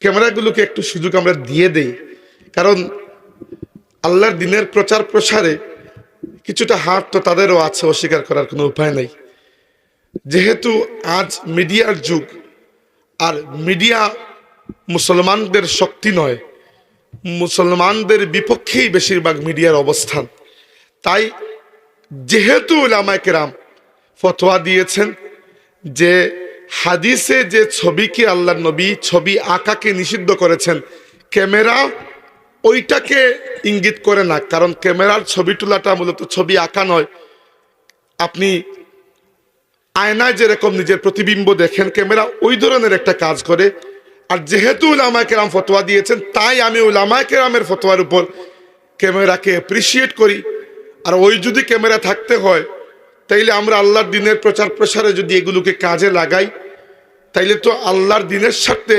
ক্যামেরাগুলোকে একটু সুযোগ আমরা দিয়ে দেই। কারণ আল্লাহর দিনের প্রচার প্রসারে কিছুটা হাত তো তাদেরও আছে, অস্বীকার করার কোনো উপায় নেই। যেহেতু আজ মিডিয়ার যুগ, আর মিডিয়া মুসলমানদের শক্তি নয়, মুসলমানদের বিপক্ষেই বেশিরভাগ মিডিয়ার অবস্থান। তাই যেহেতু ওলামায় কেরাম ফতোয়া দিয়েছেন যে হাদিসে যে ছবিকে আল্লাহ নবী ছবি আঁকাকে নিষিদ্ধ করেছেন, ক্যামেরা ওইটাকে ইঙ্গিত করে না, কারণ ক্যামেরার ছবি তোলাটা মূলত ছবি আঁকা নয়। আপনি আয়নায় যেরকম নিজের প্রতিবিম্ব দেখেন, ক্যামেরা ওই ধরনের একটা কাজ করে। আর যেহেতু উলামায় কেরাম ফতোয়া দিয়েছেন, তাই আমি উলামায় কেরামের ফতোয়ার উপর ক্যামেরাকে অ্যাপ্রিসিয়েট করি। আর ওই যদি ক্যামেরা থাকতে হয় তাইলে আমরা আল্লাহর দিনের প্রচার প্রসারে যদি এগুলোকে কাজে লাগাই, তাইলে তো আল্লাহর দিনের সাথে